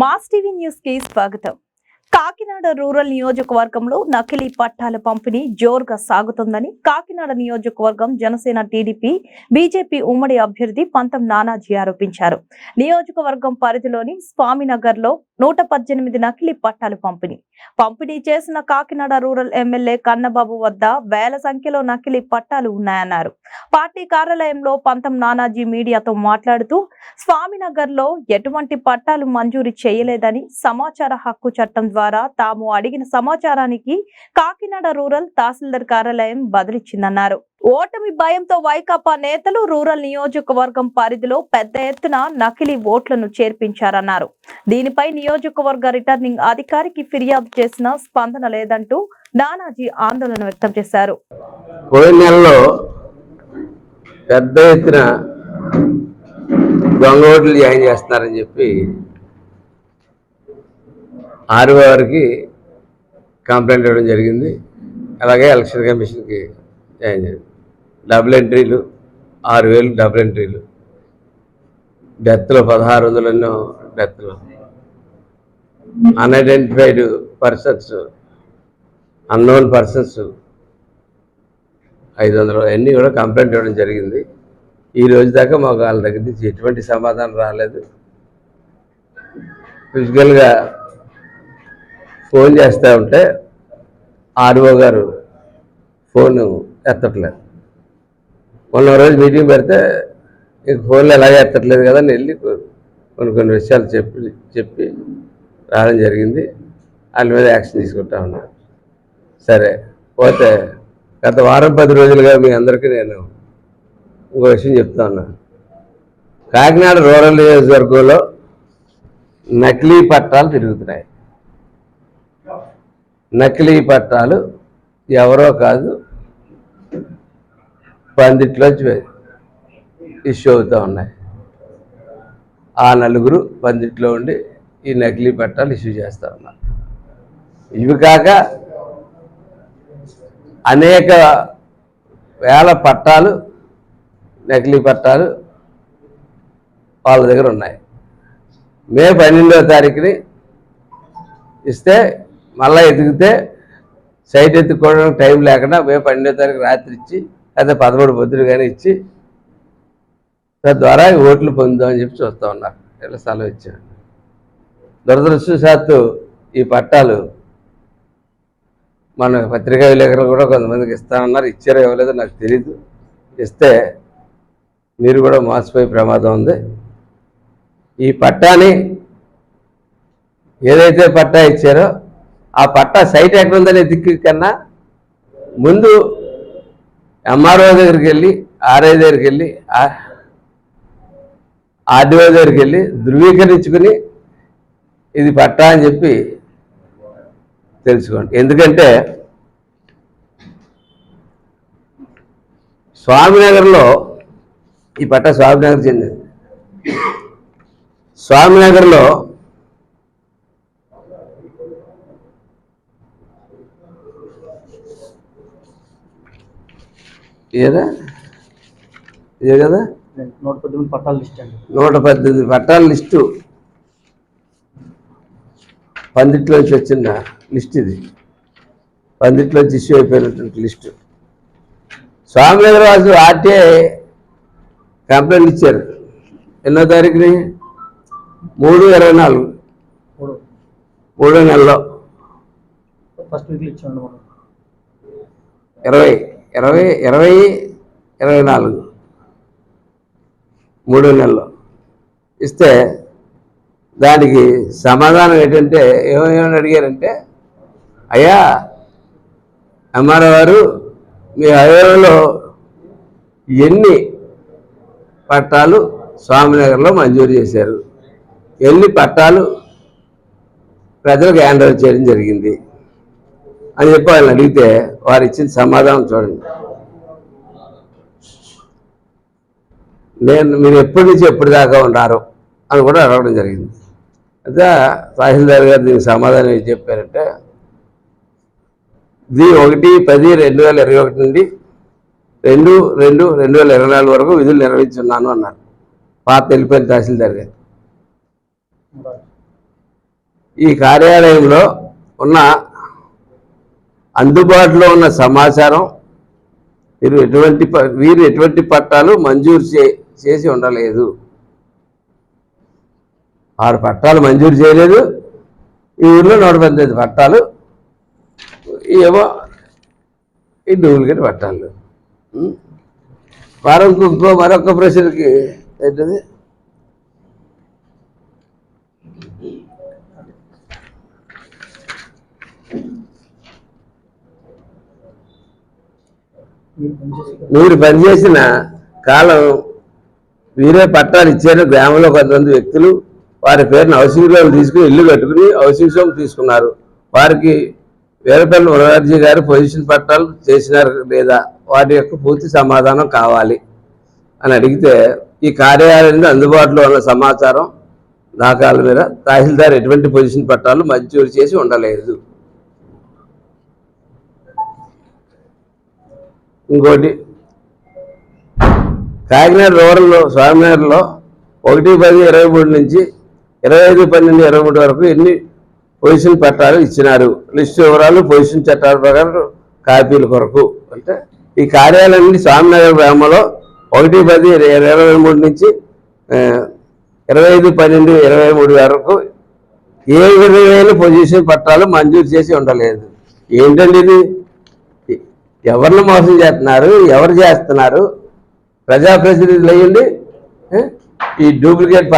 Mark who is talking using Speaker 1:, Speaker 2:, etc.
Speaker 1: Mass TV న్యూస్కి స్వాగతం. Kakinada rural నియోజకవర్గంలో నకిలీ పట్టాల పంపిణీ జోరుగా సాగుతుందని కాకినాడ నియోజకవర్గం జనసేన టీడీపీ బీజేపీ ఉమ్మడి అభ్యర్థి పంతం నానాజీ ఆరోపించారు. నియోజకవర్గం పరిధిలోని స్వామినగర్లో నూట పద్దెనిమిది నకిలీ పట్టాలు పంపిణీ. పంపిణీ చేసిన కాకినాడ రూరల్ ఎమ్మెల్యే కన్నబాబు వద్ద వేల సంఖ్యలో నకిలీ పట్టాలు ఉన్నాయన్నారు. పార్టీ కార్యాలయంలో పంతం నానాజీ మీడియాతో మాట్లాడుతూ స్వామినగర్లో ఎటువంటి పట్టాలు మంజూరు చేయలేదని సమాచార హక్కు చట్టం ద్వారా తాము అడిగిన సమాచారానికి కాకినాడ రూరల్ తహసీల్దార్ కార్యాలయం బదిలిచ్చిందన్నారు. ఓటమి భయంతో వైకాపా నేతలు రూరల్ నియోజకవర్గం పరిధిలో పెద్ద ఎత్తున నకిలీ ఓట్లను చేర్పించారన్నారు. దీనిపై నియోజకవర్గ రిటర్నింగ్ అధికారికి ఫిర్యాదు చేసిన స్పందన లేదంటూ నానాజీ ఆందోళన వ్యక్తం చేశారు.
Speaker 2: పోయిన నెలలో పెద్ద ఎత్తున దొంగ ఓట్లు జాయిన్ చేస్తున్నారని చెప్పి ఆరు వారికి కంప్లైంట్ ఇవ్వడం జరిగింది. అలాగే ఎలక్షన్ కమిషన్కి జాయిన్ చేయండి డబుల్ ఎంట్రీలు ఆరు వేలు డబుల్ ఎంట్రీలు. డెత్లో పదహారు వందలన్నో డెత్లు. అన్ఐడెంటిఫైడ్ పర్సన్స్ అన్నోన్ పర్సన్స్ ఐదు వందలు. అన్నీ కూడా కంప్లైంట్ ఇవ్వడం జరిగింది. ఈ రోజు దాకా మాకు వాళ్ళ దగ్గర నుంచి ఎటువంటి సమాధానం రాలేదు. ఫిజికల్గా ఫోన్ చేస్తూ ఉంటే ఆర్ఓ గారు ఫోన్ ఎత్తట్లేదు. మొన్న రోజు మీటింగ్ పెడితే నీకు ఫోన్లు ఎలా ఎత్తట్లేదు కదా అని వెళ్ళి కొన్ని కొన్ని విషయాలు చెప్పి చెప్పి రావడం జరిగింది. వాళ్ళ మీద యాక్షన్ తీసుకుంటా ఉన్నాను సరే పోతే గత వారం పది రోజులుగా మీ అందరికీ నేను ఇంకో విషయం చెప్తా ఉన్నాను కాకినాడ రూరల్ నియోజకవర్గంలో నకిలీ పట్టాలు తిరుగుతున్నాయి. నకిలీ పట్టాలు ఎవరో కాదు పందిట్లోంచి ఇష్యూ అవుతూ ఉన్నాయి. ఆ నలుగురు పందిట్లో ఉండి ఈ నకిలీ పట్టాలు ఇష్యూ చేస్తూ ఉన్నారు. ఇవి కాక అనేక వేల పట్టాలు నకిలీ పట్టాలు వాళ్ళ దగ్గర ఉన్నాయి. మే పన్నెండవ తారీఖుని ఇస్తే మళ్ళీ ఎతికితే సైట్ ఎత్తుకోవడానికి టైం లేకుండా మే పన్నెండవ తారీఖు రాత్రి ఇచ్చి లేదా పదమూడు పొద్దులు కానీ ఇచ్చి తద్వారా ఓట్లు పొందామని చెప్పి చూస్తూ ఉన్నారు ఇలా స్థలం ఇచ్చారు దురదృష్టవశాత్తు ఈ పట్టాలు మన పత్రికా విలేకరులు కూడా కొంతమందికి ఇస్తానన్నారు ఇచ్చారో ఇవ్వలేదో నాకు తెలియదు ఇస్తే మీరు కూడా మోసపోయే ప్రమాదం ఉంది. ఈ పట్టాని ఏదైతే పట్టా ఇచ్చారో ఆ పట్టా సైట్ ఎక్కడ ఉందనే దిక్కు కన్నా ముందు ఎంఆర్ఓ దగ్గరికి వెళ్ళి ఆర్ఐ దగ్గరికి వెళ్ళి ఆర్డీఓ దగ్గరికి వెళ్ళి ధృవీకరించుకుని ఇది పట్టా అని చెప్పి తెలుసుకోండి. ఎందుకంటే స్వామినగర్లో ఈ పట్ట స్వామినగర్ చెందింది. స్వామినగర్లో ఏదా? ఇదే కదా?
Speaker 3: నూట పద్దెనిమిది పట్టాల లిస్ట్ అండి.
Speaker 2: నూట పద్దెనిమిది పట్టాల లిస్టు. పందిట్లోంచి వచ్చిన లిస్ట్ ఇది. పందిట్లోంచి ఇష్యూ అయిపోయినటువంటి list. Swaminagar Vasu RTI complaint ఇచ్చారు. ఎన్నో తారీఖుని? మూడు ఇరవై నాలుగు.
Speaker 3: మూడు.
Speaker 2: నెలలో.
Speaker 3: ఫస్ట్ వీక్లో ఇచ్చామండి మనం
Speaker 2: ఇరవై. ఇరవై ఇరవై ఇరవై నాలుగు. మూడో నెలలో. ఇస్తే దానికి సమాధానం ఏంటంటే ఏమేమని అడిగారంటే అయ్యా ఎంఆర్ఓ గారు మీ హైవేలో ఎన్ని పట్టాలు స్వామినగర్లో మంజూరు చేశారు? ఎన్ని పట్టాలు ప్రజలకు హ్యాండ్ ఓవర్ చేయడం జరిగింది? అని చెప్పి వాళ్ళని అడిగితే వారు ఇచ్చిన సమాధానం చూడండి. నేను మీరు ఎప్పటి నుంచి ఎప్పటి దాకా ఉన్నారు అని కూడా అడగడం జరిగింది. అయితే తహసీల్దార్ గారు దీనికి సమాధానం ఏం చెప్పారంటే ఇది ఒకటి పది రెండు వేల ఇరవై ఒకటి నుండి రెండు రెండు రెండు వేల ఇరవై నాలుగు వరకు విధులు నిర్వహించున్నాను అన్నారు పాత వెళ్ళిపోయిన తహసీల్దార్ గారు. ఈ కార్యాలయంలో ఉన్న అందుబాటులో ఉన్న సమాచారం వీరు ఎటువంటి వీరు ఎటువంటి పట్టాలు మంజూరు చే చేసి ఉండలేదు. ఆరు పట్టాలు మంజూరు చేయలేదు. ఈ ఊర్లో నూట పద్దెనిమిది పట్టాలు ఏమో ఈ డూప్లికేట్ పట్టాలు. ఉం? మరొక ఇంకో మరొక ప్రశ్నకి ఏంటది?
Speaker 3: మీరు
Speaker 2: పనిచేసిన కాలం వీరే పట్టాలు ఇచ్చారు. గ్రామంలో కొంతమంది వ్యక్తులు వారి పేరును హౌసింగ్ లోన్ తీసుకుని ఇల్లు కట్టుకుని హౌసింగ్ లోన్ తీసుకున్నారు. వారికి వీరపల్లి మురార్జీ గారు పొజిషన్ పట్టాలు చేసినారు లేదా? వాటి యొక్క పూర్తి సమాధానం కావాలి అని అడిగితే ఈ కార్యాలయంలో అందుబాటులో ఉన్న సమాచారం దాఖల మీద తహసీల్దార్ ఎటువంటి పొజిషన్ పట్టాలు మంజూరు చేసి ఉండలేదు. ఇంకోటి కాకినాడ రూరల్లో స్వామినార్లో ఒకటి పది ఇరవై మూడు నుంచి ఇరవై ఐదు పన్నెండు ఇరవై మూడు వరకు ఎన్ని పొజిషన్ పట్టాలు ఇచ్చినారు? లిస్టు వివరాలు పొజిషన్ చట్టాల ప్రకారం కాపీల కొరకు. అంటే ఈ కార్యాలయం స్వామినగర్ గ్రామంలో ఒకటి పది ఇరవై మూడు నుంచి ఇరవై ఐదు పన్నెండు ఇరవై మూడు వరకు ఏ విధమైన పొజిషన్ పట్టాలు మంజూరు చేసి ఉండలేదు. ఏంటండి ఇది? ఎవరిని మోసం చేస్తున్నారు ఎవరు చేస్తున్నారు? ప్రజాప్రతినిధులు అయ్యండి ఈ డూప్లికేట్